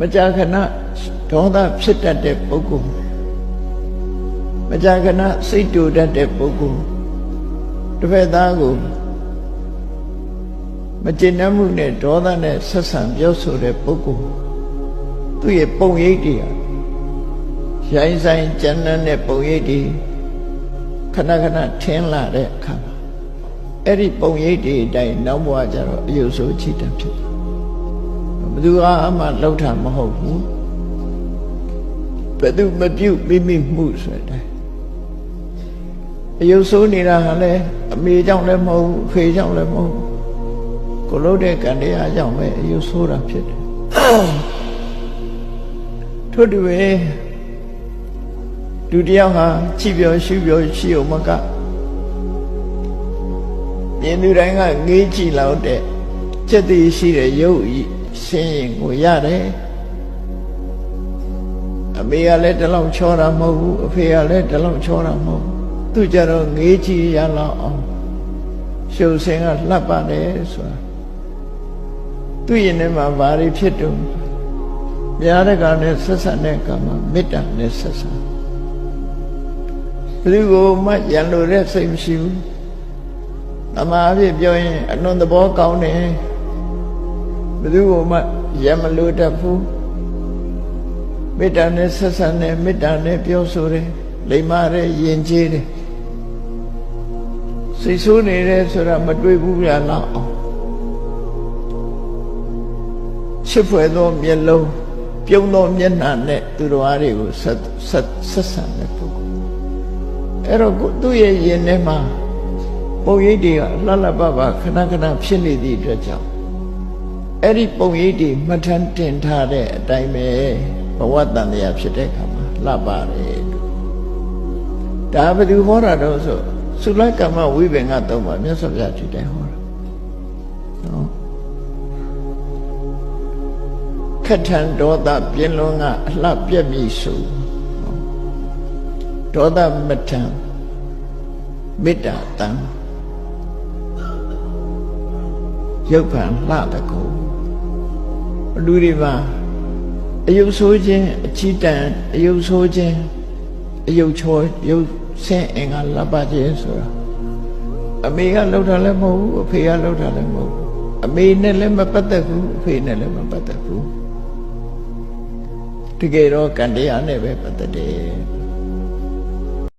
မကြာခဏဒေါသဖြစ်တတ်တဲ့ပုဂ္ဂိုလ်မကြာခဏစိတ်တူတတ်တဲ့ပုဂ္ဂိုလ်တစ်ဖက်သားကိုမကျေနပ်မှုနဲ့ဒေါသနဲ့ဆက်ဆံပြောဆိုတဲ့ပုဂ္ဂိုလ်သူ့ရဲ့ပုံရိပ်တွေကရိုင်းဆိုင်ကြမ်းတမ်းတဲ့ပုံရိပ်တွေခဏခဏထင်းလာတဲ့အခါမှာအဲ့ဒီပုံရိပ်တွေအတိုင်းနောက်ဘဝကျတော့အယုဆိုးချစ်တယ်ဖြစ်တယ် ဘယ်သူမှလှုပ်တာမဟုတ်ဘူးဘယ်သူမပြုတ်မိမိမှုဆိုတဲ့အယုဆိုးနေတာဟာလေအမေကြောင့်လည်းမဟုတ်ဘူးအဖေကြောင့်လည်းမဟုတ်ဘူးကိုလို့တဲ့ကံတရားကြောင့်ပဲအယုဆိုးတာဖြစ်တယ်ထို့တူပဲလူတယောက်ဟာချိပြောရှုပြောရှိအောင်မကမြင်သူတိုင်းကငေးကြည့်လောက်တဲ့စက်တည်ရှိတဲ့ရုပ်ဤရှ င်းရင်ကိုရတယ်အမေကလည်းတလောက်ချောတာမဟုတ်ဘူးအဖေကလည်းတလောက်ချောတာမဟုတ်ဘူးသူကြတော့ငေးကြည့်ရလောက်အောင်ရှုပ်စင်ကလှပ်ပါတယ်ဆိုတာသူရင်ထဲမှာဘာတွေဖြစ်တုံးဘုရားတက္ကနဲ့ဆက်ဆံတဲ့ကံမှာမေတ္တာနဲ့ဆက်ဆံဘယ်သူကိုမှရန်လိုတဲ့စိတ်မရှိဘူးတမာအဖြစ်ပြောရင်အလွန်သဘောကောင်းတယ် ဘယ်သူကိုမှရန်မလိုတတ်ဘူးမေတ္တာနဲ့ဆက်ဆံတယ်မေတ္တာနဲ့ပြောဆိုတယ်လိမ္မာတယ်ယဉ်ကျေးတယ်စိတ်ဆိုးနေတယ်ဆိုတာမတွေ့ဘူးရလောက်အောင်ချစ်ဖွယ်သောမျက်လုံးပြုံးသောမျက်နှာနဲ့သူတော်အားတွေကိုဆက်ဆက်ဆက်ဆံတဲ့ပုဂ္ဂိုလ်အဲ့တော့ကိုသူ့ရဲ့ယင်ထဲမှာပုံရိပ်တွေကလှလှပပခဏခဏဖြစ်နေသည့်အတွက်ကြောင့် အဲ့ဒီပုံရိပ်တွေမှတ်ထမ်းတင်ထားတဲ့အတိုင်းပဲဘဝတန်တရားဖြစ်တဲ့အခါမှာလှပါတယ်ဒါဘယ်သူဟောတာတော့ဆိုသုလကမ္မဝိပင်္ဂသုံးပါမြတ်စွာဘုရားဒီတိုင်းဟောတာနော်ခထံဒေါသပြင်းလွန်းကအလှပြက်မြည်စုဒေါသမထံမေတ္တာတံရုပ်ဖန်လှတကူ လူတွေမှာအယုတ်ဆိုးခြင်းအချီတန်အယုတ်ဆိုးခြင်းအယုတ်ချောရုပ်ဆင်းအင်္ဂါလပ်ပါခြင်းဆိုတာအမေကလှုပ်တာလည်းမဟုတ်ဘူးအဖေကလှုပ်တာလည်းမဟုတ်ဘူးအမေနဲ့လည်းမပတ်သက်ဘူးအဖေနဲ့လည်းမပတ်သက်ဘူးတကယ်တော့ကံတရားနဲ့ပဲပတ်သက်တယ်